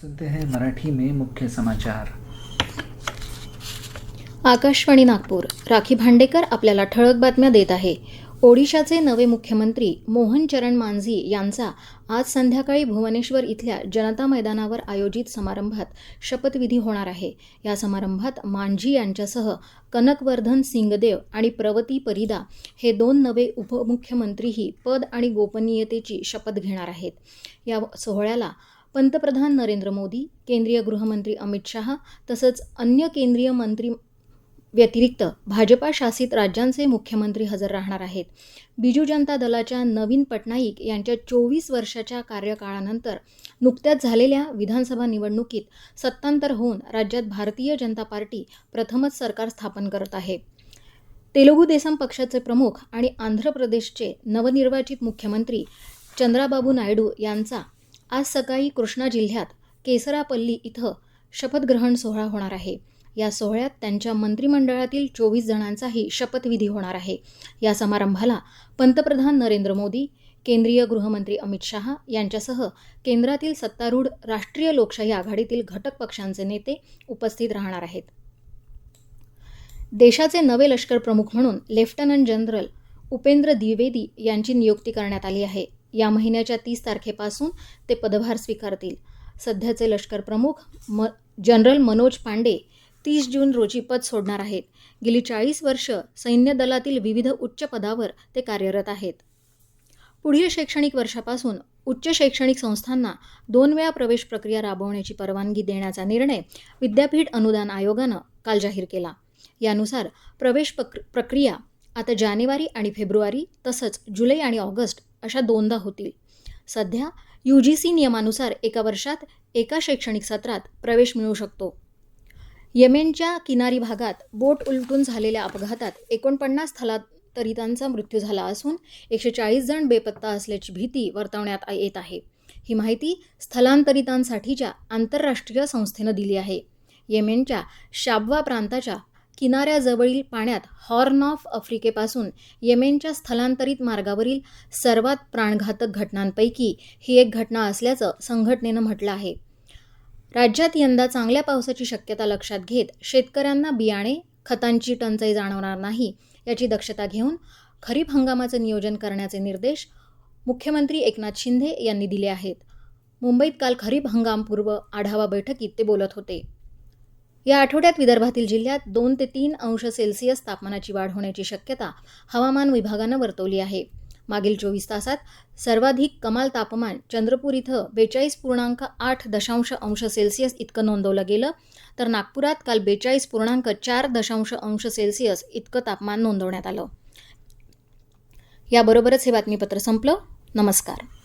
सुनते हैं मराठी में मुख्य समाचार। आकाशवाणी नागपूर राखी भांडेकर आपल्याला ठळक बातम्या देत आहे. ओडिशाचे नवे मुख्यमंत्री मोहन चरण मांझी यांचा आज संध्याकाळी भुवनेश्वर इथल्या जनता मैदानावर आयोजित समारंभात शपथविधी होणार आहे. या समारंभात मांझी यांच्यासह कनकवर्धन सिंगदेव आणि प्रवती परिदा हे दोन नवे उपमुख्यमंत्रीही पद आणि गोपनीयतेची शपथ घेणार आहेत. या सोहळ्याला पंतप्रधान नरेंद्र मोदी केंद्रीय गृहमंत्री अमित शहा तसंच अन्य केंद्रीय मंत्री व्यतिरिक्त भाजपा शासित राज्यांचे मुख्यमंत्री हजर राहणार आहेत. बिजू जनता दलाच्या नवीन पटनाईक यांच्या चोवीस वर्षाच्या कार्यकाळानंतर नुकत्याच झालेल्या विधानसभा निवडणुकीत सत्तांतर होऊन राज्यात भारतीय जनता पार्टी प्रथमच सरकार स्थापन करत आहे. तेलुगू देसम पक्षाचे प्रमुख आणि आंध्र प्रदेशचे नवनिर्वाचित मुख्यमंत्री चंद्राबाबू नायडू यांचा आज सकाळी कृष्णा जिल्ह्यात केसरापल्ली इथं शपथग्रहण सोहळा होणार आहे. या सोहळ्यात त्यांच्या मंत्रिमंडळातील चोवीस जणांचाही शपथविधी होणार आहे. या समारंभाला पंतप्रधान नरेंद्र मोदी केंद्रीय गृहमंत्री अमित शहा यांच्यासह केंद्रातील सत्तारूढ राष्ट्रीय लोकशाही आघाडीतील घटक पक्षांचे नेते उपस्थित राहणार आहेत. देशाचे नवे लष्कर प्रमुख म्हणून लेफ्टनंट जनरल उपेंद्र द्विवेदी यांची नियुक्ती करण्यात आली आहे. या महिन्याच्या तीस तारखेपासून ते पदभार स्वीकारतील. सध्याचे लष्कर प्रमुख म जनरल मनोज पांडे तीस जून रोजी पद सोडणार आहेत. गेली चाळीस वर्ष सैन्य दलातील विविध उच्च पदावर ते कार्यरत आहेत. पुढील शैक्षणिक वर्षापासून उच्च शैक्षणिक संस्थांना दोन वेळा प्रवेश प्रक्रिया राबवण्याची परवानगी देण्याचा निर्णय विद्यापीठ अनुदान आयोगानं काल जाहीर केला. यानुसार प्रवेश प्रक्रिया आता जानेवारी आणि फेब्रुवारी तसंच जुलै आणि ऑगस्ट अशा दोनदा होतील. सध्या यू जी सी नियमानुसार एका वर्षात एका शैक्षणिक सत्रात प्रवेश मिळू शकतो. येमेनच्या किनारी भागात बोट उलटून झालेल्या अपघातात एकोणपन्नास स्थलांतरितांचा मृत्यू झाला असून एकशे चाळीस जण बेपत्ता असल्याची भीती वर्तवण्यात येत आहे. ही माहिती स्थलांतरितांसाठीच्या आंतरराष्ट्रीय संस्थेनं दिली आहे. येमेनच्या शाबवा प्रांताच्या किनाऱ्याजवळील पाण्यात हॉर्न ऑफ आफ्रिकेपासून येमेनच्या स्थलांतरित मार्गावरील सर्वात प्राणघातक घटनांपैकी ही एक घटना असल्याचं संघटनेनं म्हटलं आहे. राज्यात यंदा चांगल्या पावसाची शक्यता लक्षात घेत शेतकऱ्यांना बियाणे खतांची टंचाई जाणवणार नाही याची दक्षता घेऊन खरीप हंगामाचं नियोजन करण्याचे निर्देश मुख्यमंत्री एकनाथ शिंदे यांनी दिले आहेत. मुंबईत काल खरीप हंगामपूर्व आढावा बैठकीत ते बोलत होते. या आठवड्यात विदर्भातील जिल्ह्यात दोन ते तीन अंश सेल्सिअस तापमानाची वाढ होण्याची शक्यता हवामान विभागानं वर्तवली आहे. मागील चोवीस तासात सर्वाधिक कमाल तापमान चंद्रपूर इथं बेचाळीस पूर्णांक आठ दशांश अंश सेल्सिअस इतकं नोंदवलं गेलं तर नागपुरात काल बेचाळीस पूर्णांक चार दशांश अंश सेल्सिअस इतकं तापमान नोंदवण्यात आलं. याबरोबरच हे बातमीपत्र संपलं. नमस्कार.